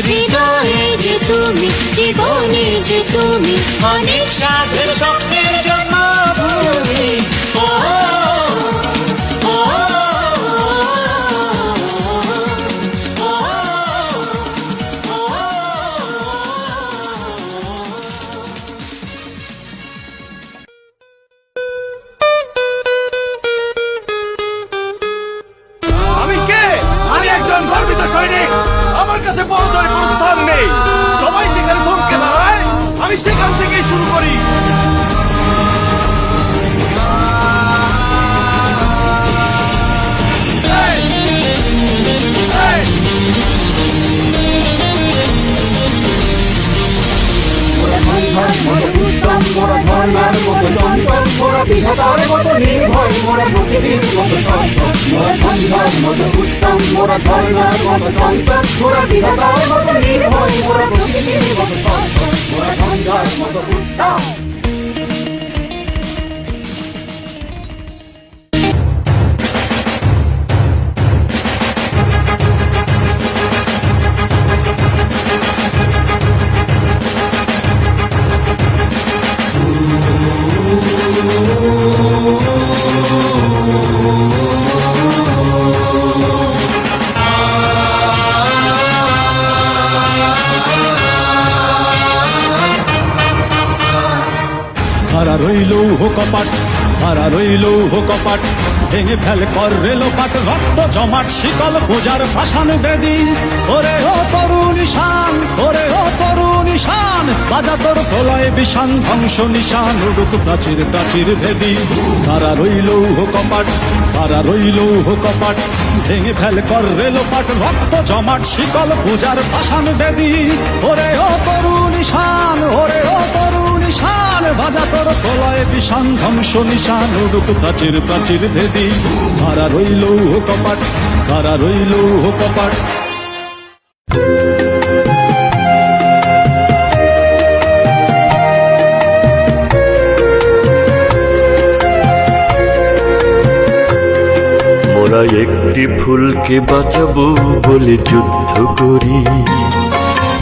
হৃদয়ে যে তুমি জীবনে যে তুমি অনেক সাধের স্বপ্নের জন্মভূমি আমি সেখান থেকেই শুরু করি! মোরা ঝর্ণার মতো চঞ্চল বিধাতার মতো নির্ভয় মোরা প্রকৃতির মতো চঞ্চল চঞ্চল মোরা ঝঞ্ঝার মতো উত্তম হারা রইল হো কপাট হারা রইল হো কপাট, ভেঙে ফেল কর রেল পাট রক্ত জমাট, শিকল বোজার ভাসান বেদি। ওরে ও তরুণ নিশান ওরে ও তরুণ নিশান বাজা তোর প্রলয় বিষান, ধ্বংস নিশান, উড়ুক প্রাচীর প্রাচীর ভেদি। হারা রইল কপাট হারা রইল কপাট, ভেঙে ফেল কর রেল পাট রক্ত জমাট, শিকল পূজার ভাসান বেদি। ওরে ও তরু নিশান ওরে ও বাজা তোর প্রলয় বিষান ধ্বংস নিশান উড়ুক প্রাচীর প্রাচীর ভেদি। কারা রইল ও কপাট, কারা রইল ও কপাট? একটি ফুলকে বাঁচাবো বলে যুদ্ধ করি।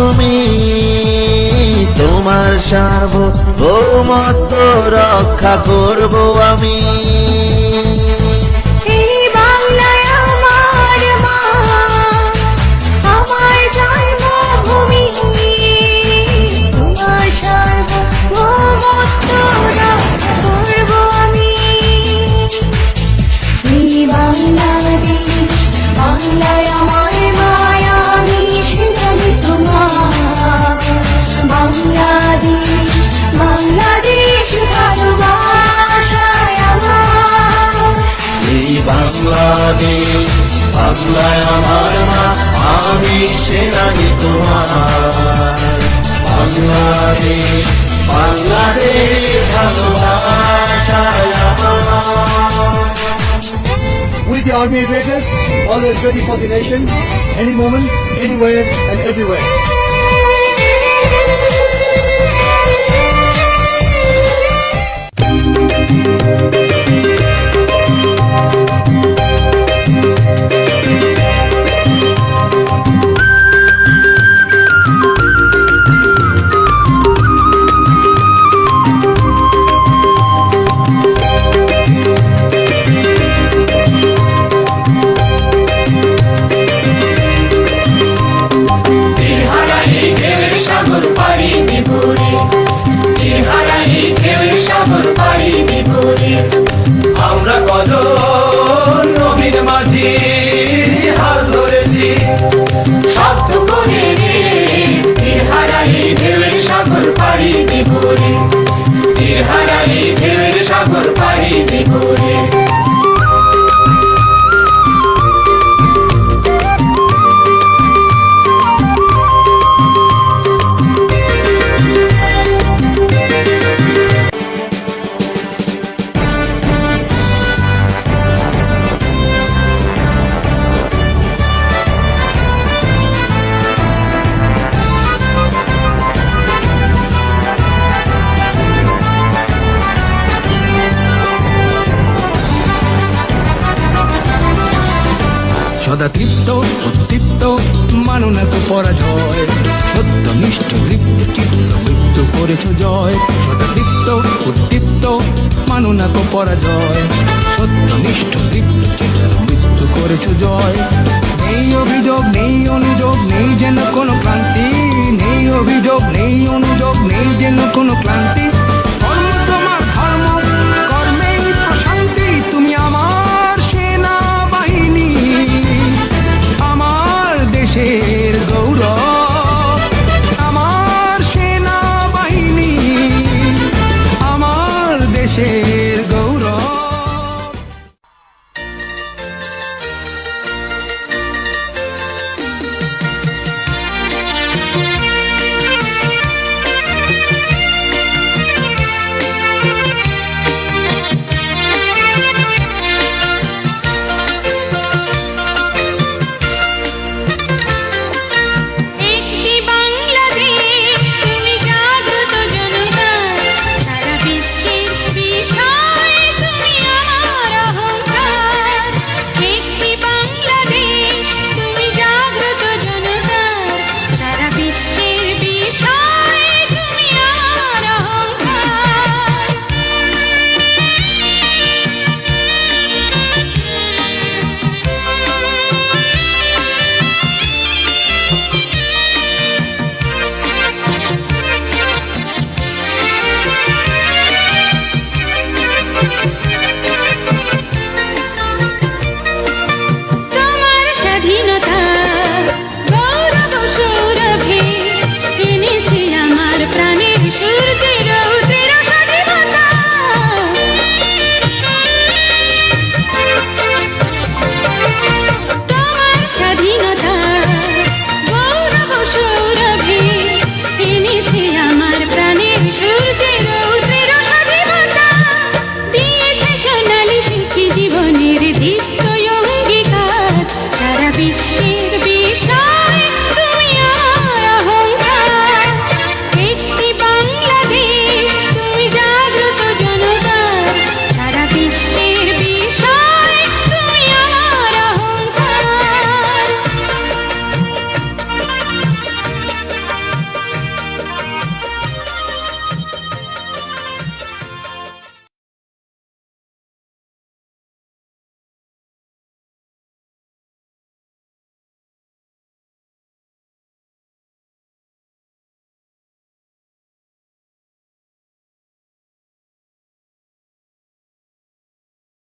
জন্মভূমি তোমার সার্বভৌমত্ব রক্ষা করব আমি। বাংলাদেশ বাংলায় আমার মা আমি সেনানি তোমার বাংলাদেশ বাংলাদেশ ভালোবাসায় With the army invaders, always ready for the nation, any moment, anywhere, and everywhere. thank আমরা কত নবীন মাঝি হাল ধরেছি। শব্দ করে হারালি ঢেউয়ের সাগর পাড়ি দিবরি তীর হারালি ঢেউয়ের সাগর পাড়ি দিবরি সদা তৃপ্ত উদ্দীপ্ত মানো না তো পরাজয়। সত্য, নিষ্ঠ তৃপ্ত চিত্ত, মৃত্যু করেছ জয়। সদা তৃপ্ত উদ্দীপ্ত মানো না তো পরাজয়। সত্য, নিষ্ঠ তৃপ্ত চিত্ত, মৃত্যু করেছ জয়। নেই অভিযোগ, নেই অনুযোগ, নেই যেন কোনো ক্লান্তি। নেই অভিযোগ, নেই অনুযোগ, নেই যেন কোনো ক্লান্তি।